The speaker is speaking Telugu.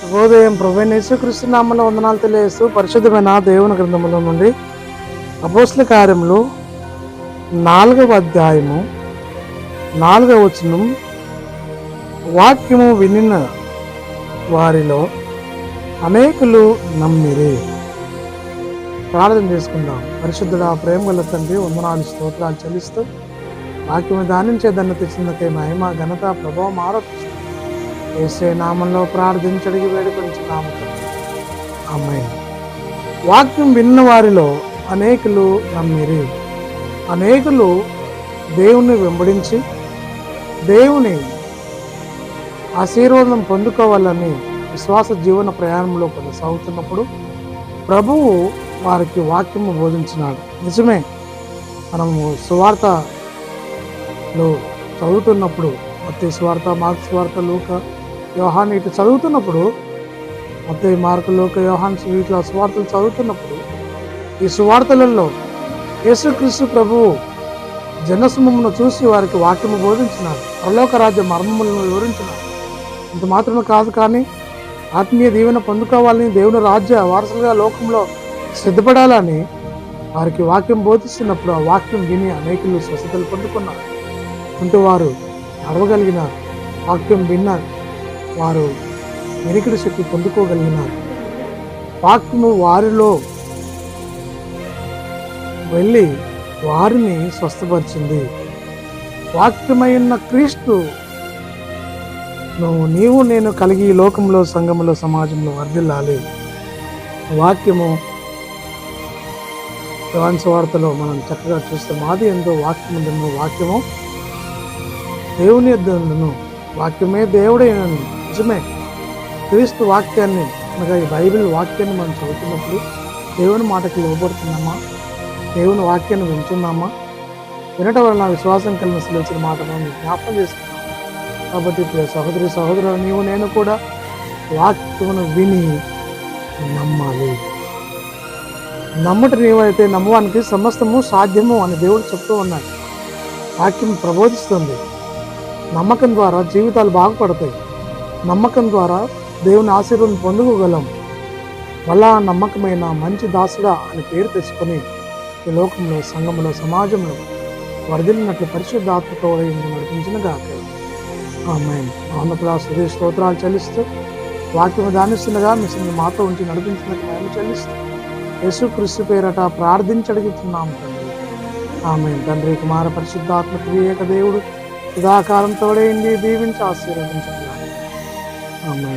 శుభోదయం ప్రభు. యేసుక్రీస్తు నామంలో వందనాలు తెలియజేస్తూ పరిశుద్ధమైన దేవుని గ్రంథంలో నుండి అపోస్ల కార్యములు నాలుగవ అధ్యాయము నాలుగవ వచనం వాక్యము వినిన వారిలో అనేకులు నమ్మిరే. ప్రార్థన చేసుకుందాం. పరిశుద్ధుల ప్రేమ గల తండ్రి వందనాలు స్తోత్రాలు చెల్లిస్తూ వాక్యము దానించే దన్న తెచ్చినకే మహిమ ఘనత ప్రభావం ఆరోపిస్తూ ఏసే నామంలో ప్రార్థించడికి వేడుకొంచి నామకం అమ్మాయి వాక్యం విన్న వారిలో అనేకులు నమ్మిరి. అనేకులు దేవుని వెంబడించి దేవుని ఆశీర్వాదం పొందుకోవాలని విశ్వాస జీవన ప్రయాణంలో కొనసాగుతున్నప్పుడు ప్రభువు వారికి వాక్యము బోధించినాడు. నిజమే మనము సువార్తలో చదువుతున్నప్పుడు మత్తి స్వార్థ మార్క్స్ స్వార్థ లూక యోహాన్ ఇటు చదువుతున్నప్పుడు మొత్తం మార్కు లోక యోహాన్ వీటిలో సువార్తలు చదువుతున్నప్పుడు ఈ సువార్తలలో యేసుక్రీస్తు ప్రభువు జనసమమును చూసి వారికి వాక్యము బోధించినారు పరలోక రాజ్య మర్మములను వివరించినారు ఇంత మాత్రమే కాదు కానీ ఆత్మీయ దీవెన పొందుకోవాలని దేవుని రాజ్య వారసులుగా లోకంలో సిద్ధపడాలని వారికి వాక్యం బోధిస్తున్నప్పుడు ఆ వాక్యం విని అనేకులు స్వస్థతలు పొందుకున్నారు. అంటూ వారు నడవగలిగినారు వాక్యం విన్నారు వారు వెనికిడి శక్తి పొందుకోగలిగినారు. వాక్యము వారిలో వెళ్ళి వారిని స్వస్థపరిచింది. వాక్యమైన క్రీస్తు నువ్వు నీవు నేను కలిగి ఈ లోకంలో సంఘంలో సమాజంలో వర్ధిల్లాలి. వాక్యము వార్తలో మనం చక్కగా చూస్తే మాది ఎంతో వాక్యం ఉందను వాక్యము దేవుని యొద్దను వాక్యమే దేవుడైనను. నిజమే. క్రీస్తు వాక్యాన్ని అనగా ఈ బైబిల్ వాక్యాన్ని మనం చదువుతున్నప్పుడు దేవుని మాటకి ఇవ్వబడుతున్నామా దేవుని వాక్యాన్ని వింటున్నామా? వినటం వలన విశ్వాసం కలిగిన సులోచన మాట మనం జ్ఞాపకం చేసుకున్నాం. కాబట్టి ఇప్పుడు సహోదరి సహోదరులు నీవు నేను కూడా వాక్యమును విని నమ్మాలి. నమ్మట నీవైతే నమ్మవానికి సమస్తము సాధ్యము అని దేవుడు చెప్తూ ఉన్నాడు. వాక్యం ప్రబోధిస్తుంది. నమ్మకం ద్వారా జీవితాలు బాగుపడతాయి. నమ్మకం ద్వారా దేవుని ఆశీర్వాదం పొందుకోగలం. మళ్ళా నమ్మకమైన మంచి దాసుడా అని పేరు తెచ్చుకొని ఈ లోకంలో సంఘంలో సమాజంలో వరదలినట్లు పరిశుద్ధాత్మతో నడిపించిన గాక. ఆమె ఆంధ్రప్రదేశ్ సుధీర్ స్తోత్రాలు చెల్లిస్తూ వాక్యం దానిస్తుండగా మీ మాతో ఉంచి నడిపించినట్టు మేము చెల్లిస్తూ యేసు క్రీస్తు పేరట ప్రార్థించడుగుతున్నాం తండ్రి. ఆమె తండ్రి కుమార పరిశుద్ధాత్మ క్రియేక దేవుడు సదాకాలం తోడైంది దీవించి ఆశీర్వదించండి. ఆమె